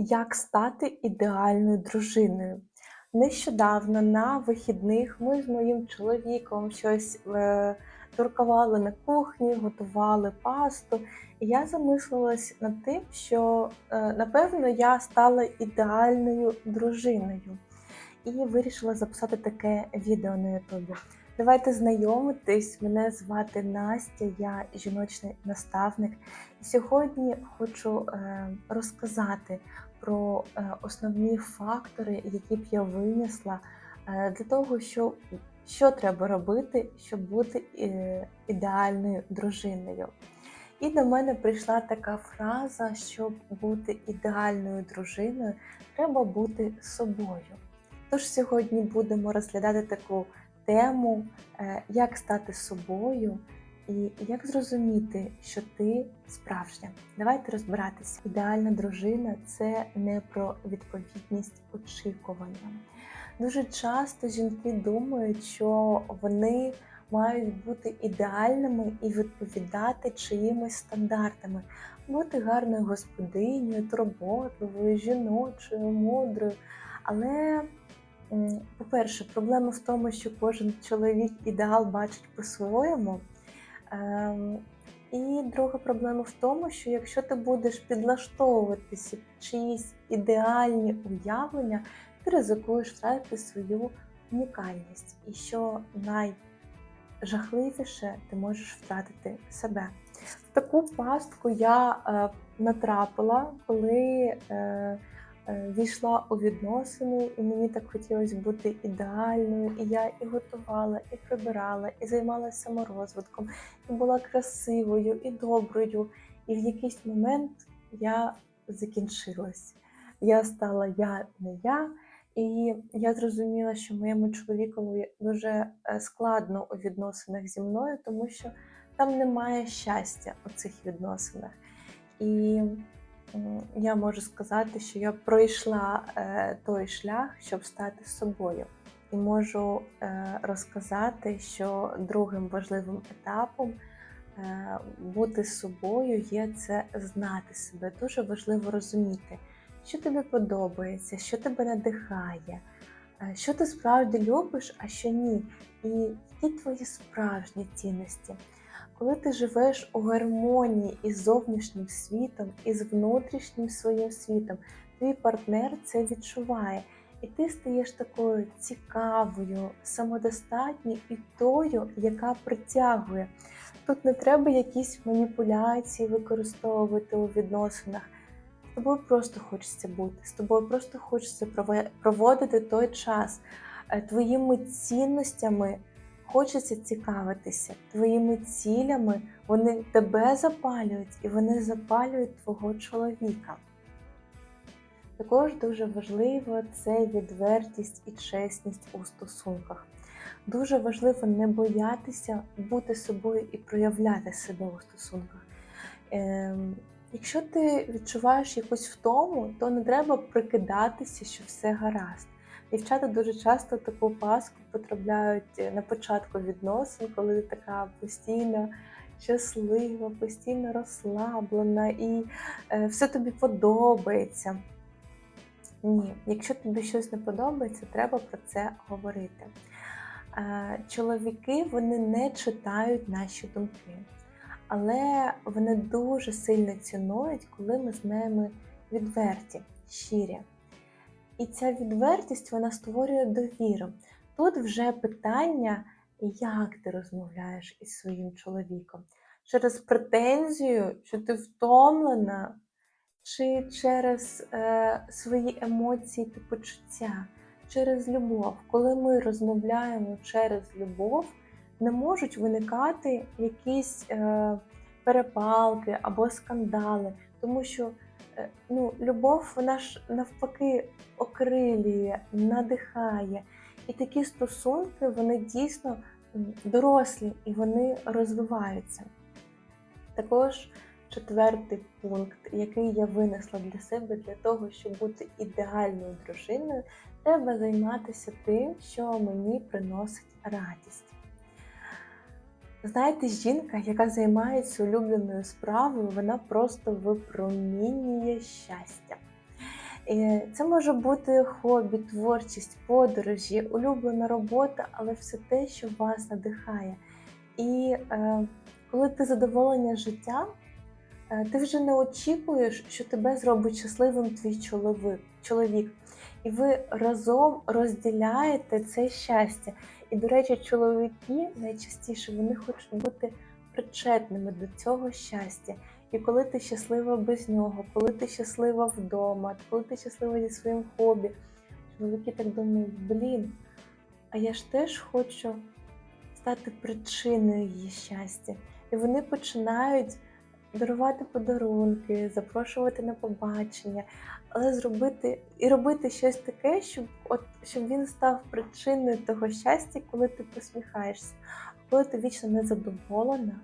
Як стати ідеальною дружиною? Нещодавно на вихідних ми з моїм чоловіком щось е, туркували на кухні, готували пасту. І я замислилась над тим, що е, напевно я стала ідеальною дружиною і вирішила записати таке відео на Ютубі. Давайте знайомитись. Мене звати Настя, я жіночний наставник. І сьогодні хочу е, розказати про е, основні фактори, які б я винесла е, для того, що, що треба робити, щоб бути е, ідеальною дружиною. І до мене прийшла така фраза, щоб бути ідеальною дружиною, треба бути собою. Тож сьогодні будемо розглядати таку тему, як стати собою і як зрозуміти, що ти справжня. Давайте розбиратися. Ідеальна дружина це не про відповідність очікуванням. Дуже часто жінки думають, що вони мають бути ідеальними і відповідати чиїмось стандартами, бути гарною господинею, турботливою, жіночою, мудрою. Але по-перше, проблема в тому, що кожен чоловік ідеал бачить по-своєму. Ем, і друга проблема в тому, що якщо ти будеш підлаштовуватися чиїсь ідеальні уявлення, ти ризикуєш втратити свою унікальність. І що найжахливіше, ти можеш втратити себе. В таку пастку я е, натрапила, коли. Е, війшла у відносини, і мені так хотілося бути ідеальною. І я і готувала, і прибирала, і займалася саморозвитком, і була красивою і доброю. І в якийсь момент я закінчилась. Я стала я не я. І я зрозуміла, що моєму чоловікові дуже е, складно у відносинах зі мною, тому що там немає щастя у цих відносинах. І я можу сказати, що я пройшла е, той шлях, щоб стати собою. І можу е, розказати, що другим важливим етапом е, бути собою є це знати себе. Дуже важливо розуміти, що тобі подобається, що тебе надихає, що ти справді любиш, а що ні. І які твої справжні цінності. Коли ти живеш у гармонії із зовнішнім світом, із внутрішнім своїм світом, твій партнер це відчуває. І ти стаєш такою цікавою, самодостатньою і тою, яка притягує. Тут не треба якісь маніпуляції використовувати у відносинах. З тобою просто хочеться бути, з тобою просто хочеться проводити той час. Е, твоїми цінностями хочеться цікавитися твоїми цілями, вони тебе запалюють і вони запалюють твого чоловіка. Також дуже важливо це відвертість і чесність у стосунках. Дуже важливо не боятися бути собою і проявляти себе у стосунках. Ем, Якщо ти відчуваєш якусь втому, то не треба прикидатися, що все гаразд. Дівчата дуже часто таку паску потрапляють на початку відносин, коли ти така постійно щаслива, постійно розслаблена і е, все тобі подобається. Ні, якщо тобі щось не подобається, треба про це говорити. Е, чоловіки вони не читають наші думки, але вони дуже сильно цінують, коли ми з ними відверті, щирі. І ця відвертість вона створює довіру. Тут вже питання, як ти розмовляєш із своїм чоловіком. Через претензію, що ти втомлена, чи через е, свої емоції та почуття, через любов. Коли ми розмовляємо через любов, не можуть виникати якісь е, перепалки або скандали, тому що ну, любов, вона ж навпаки окрилює, надихає. І такі стосунки, вони дійсно дорослі і вони розвиваються. Також четвертий пункт, який я винесла для себе, для того, щоб бути ідеальною дружиною, треба займатися тим, що мені приносить радість. Знаєте, жінка, яка займається улюбленою справою, вона просто випромінює щастя. І Це може бути хобі, творчість, подорожі, улюблена робота, але все те, що вас надихає. І е, коли ти задоволення життям, е, ти вже не очікуєш, що тебе зробить щасливим твій чоловік. чоловік. І ви разом розділяєте це щастя. І, до речі, чоловіки найчастіше вони хочуть бути причетними до цього щастя. І коли ти щаслива без нього, коли ти щаслива вдома, коли ти щаслива зі своїм хобі, чоловіки так думають, блін, а я ж теж хочу стати причиною її щастя. І вони починають дарувати подарунки, запрошувати на побачення, але зробити і робити щось таке, щоб от щоб він став причиною того щастя, коли ти посміхаєшся, коли ти вічно незадоволена,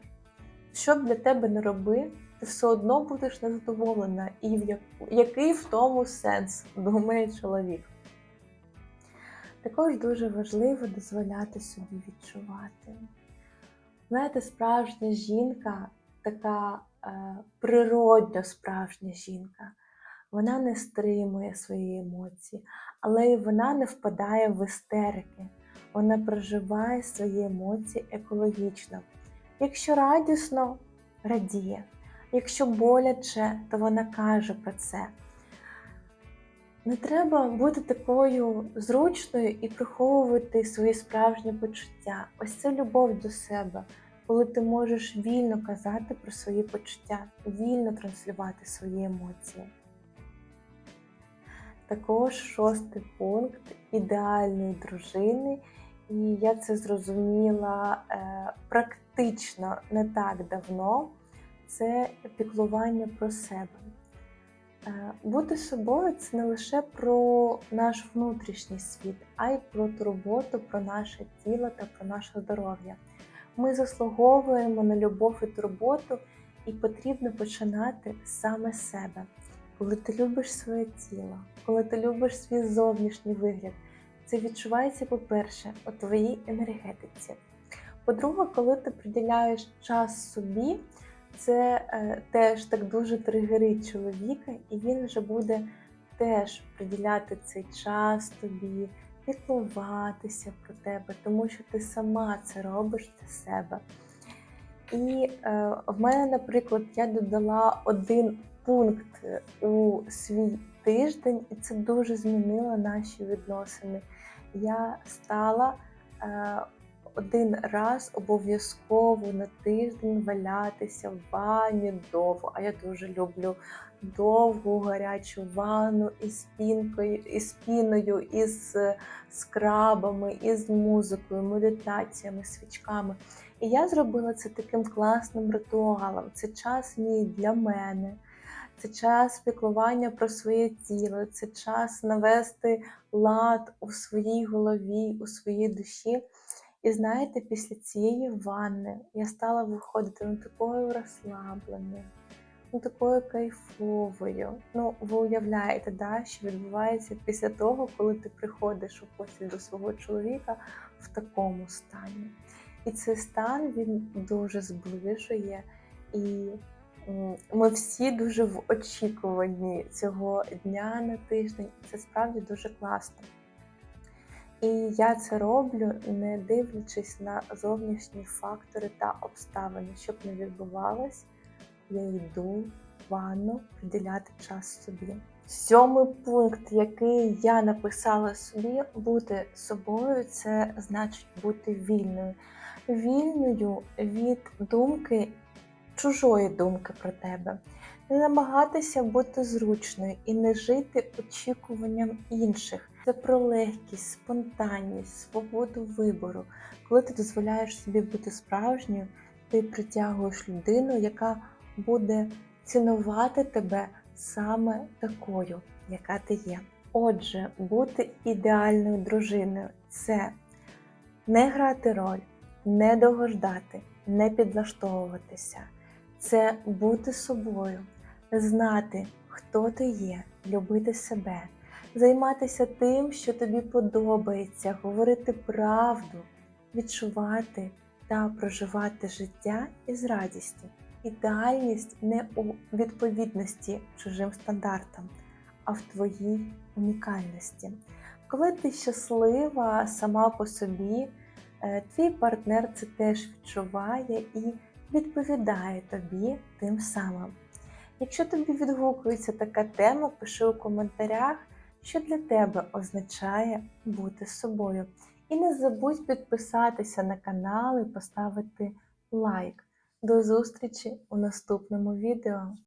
що б для тебе не роби, ти все одно будеш незадоволена. І в яку, який в тому сенс, думає чоловік. Також дуже важливо дозволяти собі відчувати. Знаєте, справжня жінка, така е, природньо справжня жінка, вона не стримує свої емоції, але й вона не впадає в істерики. Вона проживає свої емоції екологічно. Якщо радісно, радіє. Якщо боляче, то вона каже про це. Не треба бути такою зручною і приховувати свої справжні почуття. Ось це любов до себе, коли ти можеш вільно казати про свої почуття, вільно транслювати свої емоції. Також шостий пункт ідеальної дружини, і я це зрозуміла е, практично не так давно. Це піклування про себе. Е, бути собою це не лише про наш внутрішній світ, а й про турботу про наше тіло та про наше здоров'я. Ми заслуговуємо на любов і турботу, і потрібно починати саме з себе. Коли ти любиш своє тіло, коли ти любиш свій зовнішній вигляд, це відчувається, по-перше, у твоїй енергетиці. По-друге, коли ти приділяєш час собі, це е, теж так дуже тригерить чоловіка, і він вже буде теж приділяти цей час тобі, піклуватися про тебе, тому що ти сама це робиш для себе. І е, в мене, наприклад, я додала один пункт у свій тиждень, і це дуже змінило наші відносини. Я стала е, один раз обов'язково на тиждень валятися в ванні довго. А я дуже люблю довгу гарячу ванну із пінкою, із піною, із скрабами, із музикою, медитаціями, свічками. І я зробила це таким класним ритуалом. Це час мій для мене. Це час піклування про своє тіло, це час навести лад у своїй голові, у своїй душі. І знаєте, після цієї ванни я стала виходити ну, такою розслабленою, ну такою кайфовою. Ну, ви уявляєте, да, що відбувається після того, коли ти приходиш у постіль до свого чоловіка в такому стані. І цей стан він дуже зближує. І ми всі дуже в очікуванні цього дня на тиждень. Це справді дуже класно. І я це роблю, не дивлячись на зовнішні фактори та обставини, щоб не відбувалось, я йду в ванну приділяти час собі. Сьомий пункт, який я написала собі, бути собою, це значить бути вільною. Вільною від думки, чужої думки про тебе. Не намагатися бути зручною і не жити очікуванням інших. Це про легкість, спонтанність, свободу вибору. Коли ти дозволяєш собі бути справжньою, ти притягуєш людину, яка буде цінувати тебе саме такою, яка ти є. Отже, бути ідеальною дружиною це не грати роль, не догождати, не підлаштовуватися, це бути собою, знати, хто ти є, любити себе займатися тим, що тобі подобається, говорити правду, відчувати та проживати життя із радістю. Ідеальність не у відповідності чужим стандартам, а в твоїй унікальності. Коли ти щаслива сама по собі, е, твій партнер це теж відчуває і відповідає тобі тим самим. Якщо тобі відгукується така тема, пиши у коментарях, що для тебе означає бути собою. І не забудь підписатися на канал і поставити лайк. До зустрічі у наступному відео.